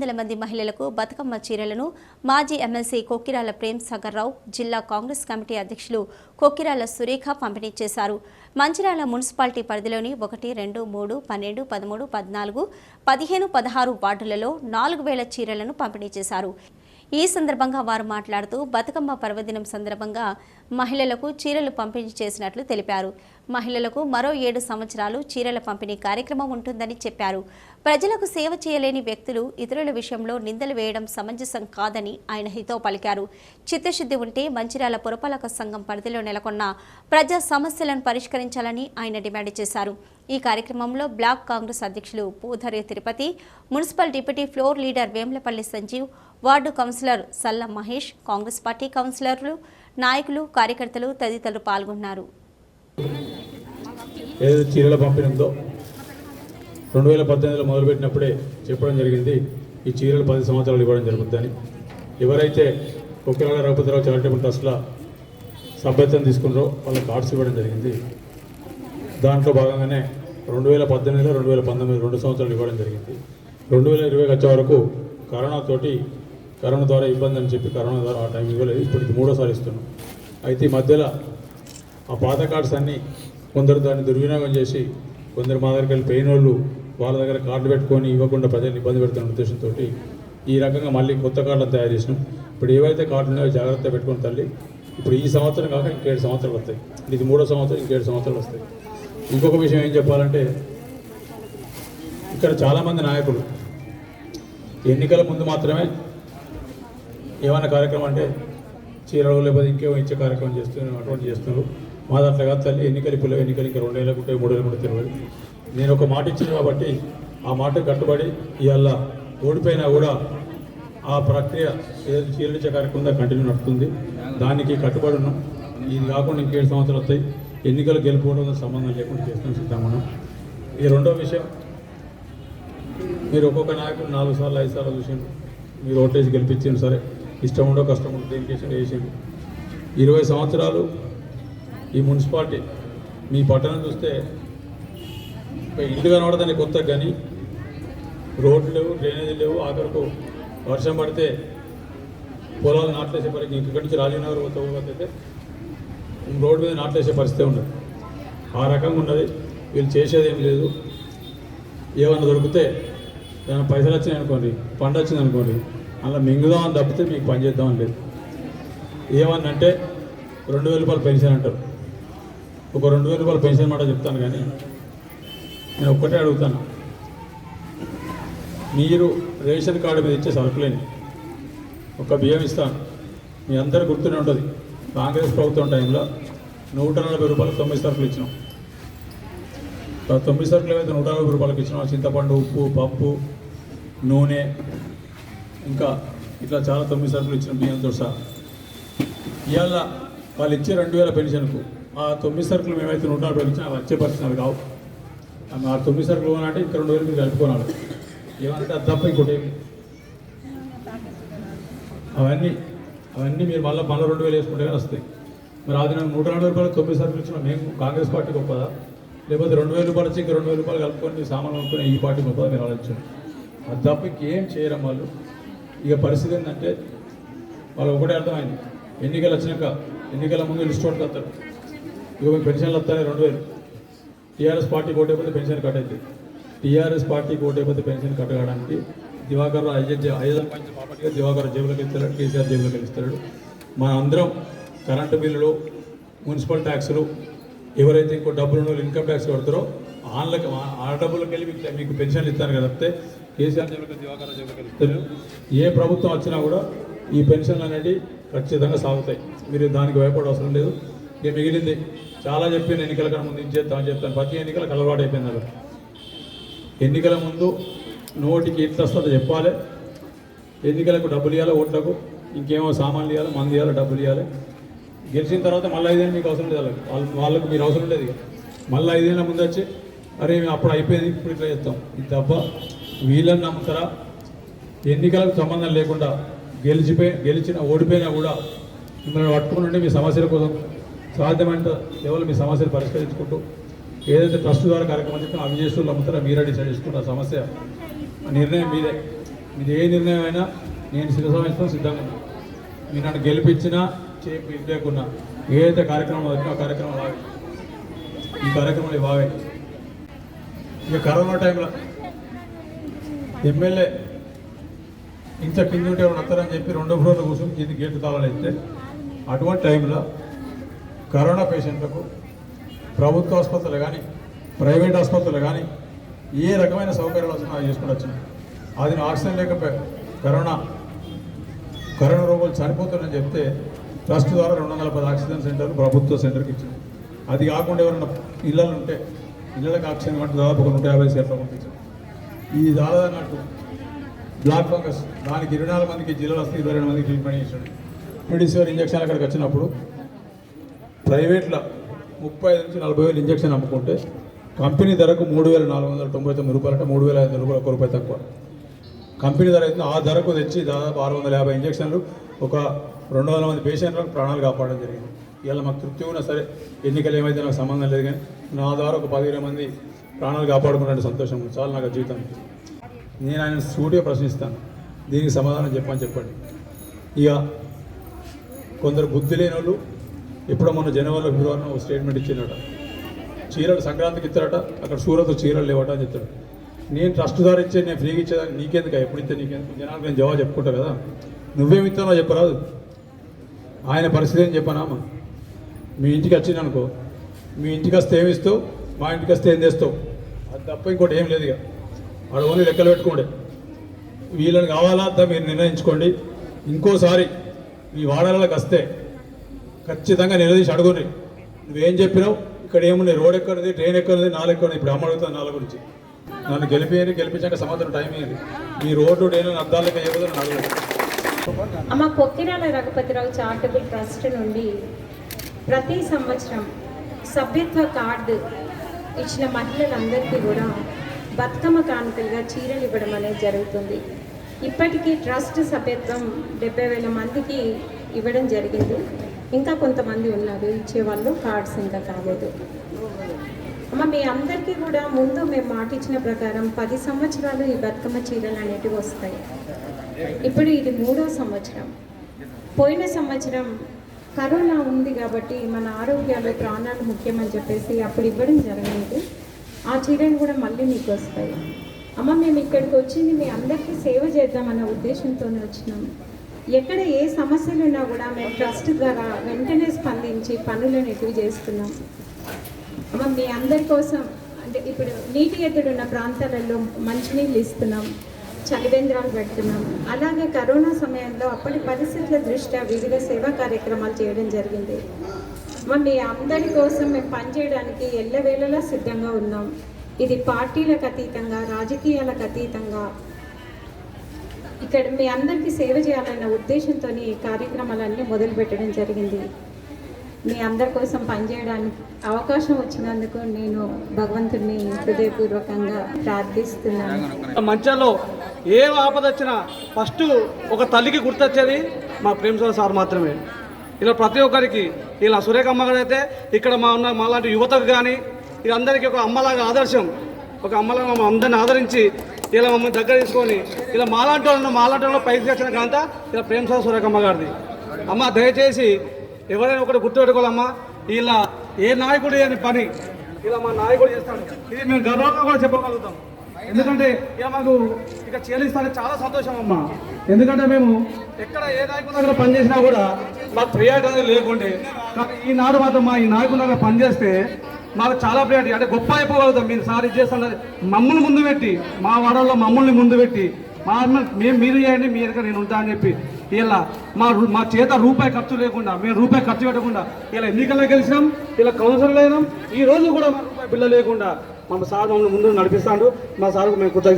వందల మంది మహిళలకు బతుకమ్మ చీరలను మాజీ ఎమ్మెల్సీ కొక్కిరాల ప్రేమ్ సాగర్ రావు జిల్లా కాంగ్రెస్ కమిటీ అధ్యక్షులు కొక్కిరాల సురేఖ పంపిణీ చేశారు. మంచిరాల మున్సిపాలిటీ పరిధిలోని ఒకటి రెండు మూడు పన్నెండు పదమూడు పద్నాలుగు పదిహేను పదహారు వార్డులలో నాలుగు వేల చీరలను పంపిణీ చేశారు. ఈ సందర్భంగా వారు మాట్లాడుతూ బతుకమ్మ పర్వదినం సందర్భంగా మహిళలకు చీరలు పంపిణీ చేసినట్లు తెలిపారు. మహిళలకు మరో ఏడు సంవత్సరాలు చీరల పంపిణీ కార్యక్రమం ఉంటుందని చెప్పారు. ప్రజలకు సేవ చేయలేని వ్యక్తులు ఇతరుల విషయంలో నిందలు వేయడం సమంజసం కాదని ఆయన హితో పలికారు. చిత్తశుద్ధి ఉంటే మంచిర్యాల పురపాలక సంఘం పరిధిలో నెలకొన్న ప్రజా సమస్యలను పరిష్కరించాలని ఆయన డిమాండ్ చేశారు. ఈ కార్యక్రమంలో బ్లాక్ కాంగ్రెస్ అధ్యక్షులు Pudhari Tirupati municipal deputy floor leader Vemulapalli Sanjeev ward councillor Salla Mahesh Congress party కౌన్సిలర్లు నాయకులు కార్యకర్తలు తదితరులు పాల్గొన్నారు. ఏదో చీరల పంపిణీతో రెండు వేల పద్దెనిమిదిలో మొదలుపెట్టినప్పుడే చెప్పడం జరిగింది ఈ చీరలు పది సంవత్సరాలు ఇవ్వడం జరుగుతుందని. ఎవరైతే కొక్కిరాల రఘుపతిరావు చారిటబుల్ ట్రస్ట్ల సభ్యత్వం తీసుకున్నారో వాళ్ళ కార్డ్స్ ఇవ్వడం జరిగింది. దాంట్లో భాగంగానే రెండు వేల పద్దెనిమిదిలో రెండు వేల పంతొమ్మిది రెండు సంవత్సరాలు ఇవ్వడం జరిగింది. రెండు వేల ఇరవై వచ్చే వరకు కరోనాతోటి కరోనా ద్వారా ఇబ్బంది అని చెప్పి కరోనా ద్వారా ఆ టైం ఇవ్వలేదు. ఇప్పుడు మూడోసారి ఇస్తున్నాం. అయితే ఈ మధ్యలో ఆ పాత కార్డ్స్ అన్నీ కొందరు దాన్ని దుర్వినియోగం చేసి కొందరు మా దగ్గరికి వెళ్ళి పెయిన్ వాళ్ళు వాళ్ళ దగ్గర కార్డు పెట్టుకొని ఇవ్వకుండా ప్రజలు ఇబ్బంది పెడుతున్న ఉద్దేశంతో ఈ రకంగా మళ్ళీ కొత్త కార్డులను తయారు చేసినాం. ఇప్పుడు ఏవైతే కార్డులు ఉన్నాయో జాగ్రత్త పెట్టుకొని తల్లి ఇప్పుడు ఈ సంవత్సరం కాక ఇంకేడు సంవత్సరాలు వస్తాయి. ఇది మూడో సంవత్సరం ఇంకేడు సంవత్సరాలు వస్తాయి. ఇంకొక విషయం ఏం చెప్పాలంటే ఇక్కడ చాలామంది నాయకులు ఎన్నికల ముందు మాత్రమే ఏమైనా కార్యక్రమం అంటే చీరలు లేకపోతే ఇంకేమో ఇచ్చే కార్యక్రమం చేస్తున్నారు అటువంటి చేస్తున్నారు. మా దాంట్లో కాదు తల్లి ఎన్నికలు ఇప్పుడు ఎన్నికలు ఇంకా రెండేళ్ళకు ఉంటాయి మూడేళ్ళు కూడా తెలియదు. నేను ఒక మాట ఇచ్చిన కాబట్టి ఆ మాట కట్టుబడి ఇవాళ ఓడిపోయినా కూడా ఆ ప్రక్రియ ఏదైతే చీరలు ఇచ్చే కార్యక్రమం కంటిన్యూ నడుస్తుంది దానికి కట్టుబడి ఉన్నాం. ఇది కాకుండా ఇంకేడు సంవత్సరాలు వస్తాయి. ఎన్నికలు గెలుపుకోవడం సంబంధం లేకుండా చేస్తాం సిద్ధమనం ఈ రెండో విషయం మీరు ఒక్కొక్క నాయకుడు నాలుగు సార్లు ఐదు సార్లు చూసిండు మీరు ఓటేసి గెలిపించిండు సరే. ఇష్టం ఉండో కష్టం ఉండో దేనికేసి వేసిండు ఇరవై సంవత్సరాలు ఈ మున్సిపాలిటీ మీ పట్టణం చూస్తే ఇల్లు కనబడదని కొత్త కానీ రోడ్లు లేవు డ్రైనేజీ లేవు. ఆఖరకు వర్షం పడితే పొలాలు నాట్లేసే పరిస్థితి. ఇక్కడి నుంచి రాజీవ్నగర్ పోతే రోడ్డు మీద నాట్లేసే పరిస్థితి ఉండదు. ఆ రకంగా ఉన్నది. వీళ్ళు చేసేది ఏం లేదు. ఏమన్నా దొరికితే ఏమైనా పైసలు వచ్చినాయి అనుకోండి పంట వచ్చింది అనుకోండి అలా మింగుదామని తప్పితే మీకు పని చేద్దామని లేదు. ఏమన్నంటే రెండు వేల రూపాయలు పెన్షన్ అంటారు. ఒక రెండు వేల రూపాయలు పెన్షన్ మాట చెప్తాను కానీ నేను ఒక్కటే అడుగుతాను. మీరు రేషన్ కార్డు మీద ఇచ్చే సరుకులేని ఒక బియ్యం ఇస్తాను. మీ అందరు గుర్తునే ఉంటుంది. కాంగ్రెస్ ప్రభుత్వం టైంలో నూట నలభై రూపాయలు తొమ్మిది సరుకులు ఇచ్చినాం. తొమ్మిది సరుకులు ఏవైతే నూట నలభై రూపాయలకి ఇచ్చినాం. చింతపండు ఉప్పు పప్పు నూనె ఇంకా ఇట్లా చాలా తొమ్మిది సరుకులు ఇచ్చిన బియ్యంతో సహా. ఇవాళ వాళ్ళు ఇచ్చే రెండు వేల పెన్షన్కు ఆ తొమ్మిది సరుకులు మేమైతే నూట నలభై ఇచ్చినా అవి వచ్చే పరిస్థితి కావు. ఆ తొమ్మిది సరుకులు అంటే ఇంకా రెండు వేలు మీరు కలుపుకోనాలి ఏమంటే అది తప్ప ఇంకోటి అవన్నీ అవన్నీ మీరు మళ్ళీ మళ్ళీ రెండు వేలు వేసుకుంటే కానీ వస్తాయి. మరి అది నాకు నూట నలభై రూపాయలు తొమ్మిది సరుకులు ఇచ్చిన మేము కాంగ్రెస్ పార్టీ గొప్పదా? లేకపోతే రెండు వేల రూపాయలు వచ్చి ఇంకా రెండు వేల రూపాయలు కలుపుకొని సామాన్లు కొనుక్కునే ఈ పార్టీ గొప్పదా? మీరు ఆలోచించండి అది తప్ప ఇంకేం చేయడం వాళ్ళు. ఇక పరిస్థితి ఏంటంటే వాళ్ళు ఒకటే అర్థమైంది ఎన్నికలు వచ్చినాక ఎన్నికల ముందు లిస్ట్ ఒకటి వస్తారు ఇక మీకు పెన్షన్లు వస్తాయి రెండు వేలు. టీఆర్ఎస్ పార్టీ ఓటైపోతే పెన్షన్ కట్ అవుతుంది టీఆర్ఎస్ పార్టీ ఓటైపోతే పెన్షన్ కట్టడానికి దివాకర్ రావు ఐదు ఐదు సంపాదించిన దివాకర్ జేబులోకి ఇస్తాడు కేసీఆర్ జేబులోకి ఇస్తాడు మన అందరం కరెంటు బిల్లులు మున్సిపల్ ట్యాక్సులు ఎవరైతే ఇంకో డబ్బులు ఇన్కమ్ ట్యాక్స్ కడతారో వాళ్ళకి ఆ డబ్బులకు వెళ్ళి మీకు మీకు పెన్షన్లు ఇస్తారు కదా. తప్పితే కేసీఆర్ జేబులకి దివాకర్ ఇస్తారు. ఏ ప్రభుత్వం వచ్చినా కూడా ఈ పెన్షన్లు అనేవి ఖచ్చితంగా సాగుతాయి. మీరు దానికి భయపడే అవసరం లేదు. ఇక మిగిలింది చాలా చెప్పిన ఎన్నికల కన్నా ముందు ఇది చేద్దామని చెప్తాను ప్రతి ఎన్నికలకు అలవాటు అయిపోయింది ఎన్నికల ముందు నోటికి ఎంత వస్తుందో చెప్పాలి. ఎన్నికలకు డబ్బులు ఇవ్వాలి ఓట్లకు? ఇంకేమో సామాన్లు ఇవ్వాలి మంది ఇవ్వాలి డబ్బులు ఇవ్వాలి గెలిచిన తర్వాత మళ్ళీ ఐదేళ్ళు మీకు అవసరం లేదు వాళ్ళకి. వాళ్ళకు మీరు అవసరం లేదు మళ్ళీ ఐదేళ్ళ ముందు వచ్చి అరే మేము అప్పుడు అయిపోయింది ఇప్పుడు ఇట్లా చేస్తాం. ఇది తప్ప వీళ్ళని నమ్ముతారా? ఎన్నికలకు సంబంధం లేకుండా గెలిచిపోయి గెలిచిన ఓడిపోయినా కూడా మిమ్మల్ని పట్టుకుని మీ సమస్యల కోసం సాధ్యమైనంత లెవెల్ మీ సమస్యలు పరిష్కరించుకుంటూ ఏదైతే ట్రస్ట్ ద్వారా కార్యక్రమం చెప్పినా అవి చేస్తూ నమ్ముతారా? మీరే డిసైడ్ చేసుకుంటారు. సమస్య ఆ నిర్ణయం మీదే. మీది ఏ నిర్ణయం అయినా నేను సిద్ధ శిరసావిస్తాం సిద్ధంగా మీరు నన్ను గెలిపించినా చేపి లేకున్నా ఏదైతే కార్యక్రమం వచ్చినా కార్యక్రమం లాగే ఈ కార్యక్రమాలు బాగా ఇక కరోనా టైంలో ఎమ్మెల్యే ఇంత కింద ఉంటే ఎవరు వస్తారని చెప్పి రెండో ఫ్లోర్లో కూర్చొని ఇది గేటు తాళాలైతే అటువంటి టైంలో కరోనా పేషెంట్లకు ప్రభుత్వ ఆసుపత్రులు కానీ ప్రైవేట్ ఆసుపత్రులు కానీ ఏ రకమైన సౌకర్యాలు వచ్చినా చేసుకుని వచ్చినాయి. అది నా ఆక్సిజన్ లేకపోయి కరోనా కరోనా రోగులు చనిపోతున్నారని చెప్తే ట్రస్ట్ ద్వారా రెండు వందల పది ఆక్సిజన్ సెంటర్లు ప్రభుత్వ సెంటర్కి ఇచ్చాం. అది కాకుండా ఎవరైనా ఇళ్ళలు ఉంటే ఇళ్ళకి ఆక్సిజన్ అంటే దాదాపు ఒక నూట యాభై సీట్లు పంపించాం. ఇది దాదాపు బ్లాక్ ఫంగస్ దానికి ఇరవై నాలుగు మందికి జిల్లాలో వస్తే ఇరవై రెండు మందికి ట్రీట్మెంట్ చేసాడు మెడిసివర్ ఇంజక్షన్ అక్కడికి వచ్చినప్పుడు ప్రైవేట్లో ముప్పై ఐదు నుంచి నలభై వేలు ఇంజక్షన్ అమ్ముకుంటే కంపెనీ ధరకు మూడు వేల నాలుగు వందల తొంభై తొమ్మిది రూపాయలు అంటే మూడు వేల ఐదు వందల రూపాయలు ఒక రూపాయి తక్కువ. కంపెనీ ధర అయితే ఆ ధరకు తెచ్చి దాదాపు ఆరు వందల యాభై ఇంజక్షన్లు ఒక రెండు వందల మంది పేషెంట్లకు ప్రాణాలు కాపాడడం జరిగింది. ఇవాళ మాకు తృప్తి ఉన్నా సరే ఎన్నికలు ఏమైతే నాకు సంబంధం లేదు కానీ నా ద్వారా ఒక పదిహేను మంది ప్రాణాలు కాపాడుకున్నట్టు సంతోషం చాలు నాకు జీవితం. నేను ఆయన సూటిగా ప్రశ్నిస్తాను. దీనికి సమాధానం చెప్పని చెప్పండి. ఇక కొందరు బుద్ధి లేని వాళ్ళు ఎప్పుడో మొన్న జనవరిలో ఫిబ్రవరిలో ఒక స్టేట్మెంట్ ఇచ్చినట చీరలు సంక్రాంతికి ఇస్తారట అక్కడ సూరత్ చీరలు లేవట అని చెప్తాడు. నేను ట్రస్ట్ ద్వారా ఇచ్చే నేను ఫ్రీగా ఇచ్చేదాన్ని నీకెందుకు? ఎప్పుడు ఇస్తే నీకెందుకు? జనాలకు నేను జవాబు చెప్పుకుంటా కదా. నువ్వేమి ఇస్తానో చెప్పరాదు ఆయన పరిస్థితి ఏం చెప్పానామా మీ ఇంటికి వచ్చింది అనుకో. మీ ఇంటికి వస్తే ఏమి ఇస్తావు? మా ఇంటికి వస్తే ఏం చేస్తావు అది తప్ప ఇంకోటి ఏం లేదు ఇక. వాడు ఓన్లీ లెక్కలు పెట్టుకోండి వీళ్ళని కావాలా? అంతా మీరు నిర్ణయించుకోండి. ఇంకోసారి మీ వాడలకు వస్తే ఖచ్చితంగా నిలదీసి అడుగుని నువ్వేం చెప్పినావు? ఇక్కడ ఏమున్నాయి? రోడ్ ఎక్కడిది? ట్రైన్ ఎక్కడిది? నాలుగు ఎక్కడ ఇప్పుడు అమ్మ అడుగుతుంది నాలుగు గురించి. నన్ను గెలిపేయని గెలిపించాక సమాధానం టైం అయింది ఈ రోడ్డు నేను అద్దాలకి ఇవ్వదని అడగదు అమ్మ కొక్కిరాల రఘుపతిరావు చారిటబుల్ ట్రస్ట్ నుండి ప్రతి సంవత్సరం సభ్యత్వ కార్డు ఇచ్చిన మహిళలందరికీ కూడా బతుకమ్మ కానుకలుగా చీరలు ఇవ్వడం అనేది జరుగుతుంది. ఇప్పటికీ ట్రస్ట్ సభ్యత్వం డెబ్బై వేల మందికి ఇవ్వడం జరిగింది. ఇంకా కొంతమంది ఉన్నారు ఇచ్చేవాళ్ళు కార్డ్స్ ఇంకా కాలేదు. అమ్మ మీ అందరికీ కూడా ముందు మేము మాట ఇచ్చిన ప్రకారం పది సంవత్సరాలు ఈ బతుకమ్మ చీరలు అనేటివి వస్తాయి. ఇప్పుడు ఇది మూడో సంవత్సరం. పోయిన సంవత్సరం కరోనా ఉంది కాబట్టి మన ఆరోగ్యాలు ప్రాణాలు ముఖ్యమని చెప్పేసి అప్పుడు ఇవ్వడం జరగలేదు ఆ చీరలు కూడా మళ్ళీ మీకు వస్తాయి. అమ్మ మేము ఇక్కడికి వచ్చింది మీ అందరికీ సేవ చేద్దామన్న ఉద్దేశంతోనే వచ్చినాము ఎక్కడ ఏ సమస్యలు ఉన్నా కూడా మేము ట్రస్ట్ ద్వారా వెంటనే స్పందించి పనులు అనేటివి చేస్తున్నాం. మీ అందరి కోసం అంటే ఇప్పుడు నీటి ఎత్తుడు ఉన్న ప్రాంతాలలో మంచినీళ్ళు ఇస్తున్నాం చలివేంద్రాలు పెడుతున్నాం. అలాగే కరోనా సమయంలో అప్పటి పరిస్థితుల దృష్ట్యా వివిధ సేవా కార్యక్రమాలు చేయడం జరిగింది. మీ అందరి కోసం మేము పనిచేయడానికి ఎల్లవేళలా సిద్ధంగా ఉన్నాం. ఇది పార్టీలకు అతీతంగా రాజకీయాలకు అతీతంగా. ఇక్కడ మీ అందరికీ సేవ చేయాలన్న ఉద్దేశంతో ఈ కార్యక్రమాలన్నీ మొదలుపెట్టడం జరిగింది. మీ అందరి కోసం పనిచేయడానికి అవకాశం వచ్చినందుకు నేను భగవంతుడిని హృదయపూర్వకంగా ప్రార్థిస్తున్నాను. మంచాల్లో ఏ ఆపద వచ్చినా ఫస్ట్ ఒక తల్లికి గుర్తొచ్చేది మా ప్రేమసార్ సార్ మాత్రమే. ఇలా ప్రతి ఒక్కరికి ఇలా సురేఖమ్మ గారు అయితే ఇక్కడ మా ఉన్న మాలాంటి యువతకు కానీ ఇది అందరికీ ఒక అమ్మలాగా ఆదర్శం. ఒక అమ్మలాగా మమ్మల్ని అందరిని ఆదరించి ఇలా మమ్మల్ని దగ్గర తీసుకొని ఇలా మాలాంటి వాళ్ళను మాలాంటి వాళ్ళు పైకి తెచ్చిన ఘనత ఇలా ప్రేమసార్ సురేఖమ్మ గారిది. అమ్మ దయచేసి ఎవరైనా ఒకటి గుర్తుపెట్టుకోవాలమ్మా. ఇలా ఏ నాయకుడు అని పని ఇలా మా నాయకుడు చేస్తాడు. ఇది మేము గర్వంగా కూడా చెప్పగలుగుతాం. ఎందుకంటే ఇక మాకు ఇక చేలిస్తానే చాలా సంతోషం అమ్మా. ఎందుకంటే మేము ఎక్కడ ఏ నాయకుడి దగ్గర పనిచేసినా కూడా మాకు ప్రియారిటీ అనేది లేకుండే ఈనాడు మాత్రం మా ఈ నాయకుడి దగ్గర పనిచేస్తే మాకు చాలా ప్రియారిటీ. అంటే గొప్ప అయిపోగలుగుతాం. మీరు సార్ ఇది మమ్మల్ని ముందు పెట్టి మా వాడల్లో మమ్మల్ని ముందు పెట్టి మా మేము మీరు చేయండి మీ దగ్గర నేను ఉంటా అని చెప్పి ఇలా మా మా చేత రూపాయి ఖర్చు లేకుండా మేము రూపాయి ఖర్చు పెట్టకుండా ఇలా ఎన్నికల్లో గెలిచినాం ఇలా కౌన్సిల్ అయినాం. ఈ రోజు కూడా మా రూపాయి బిల్ల లేకుండా మా సార్ మమ్మల్ని ముందు నడిపిస్తాడు. మా సార్కు మేము కృతజ్ఞత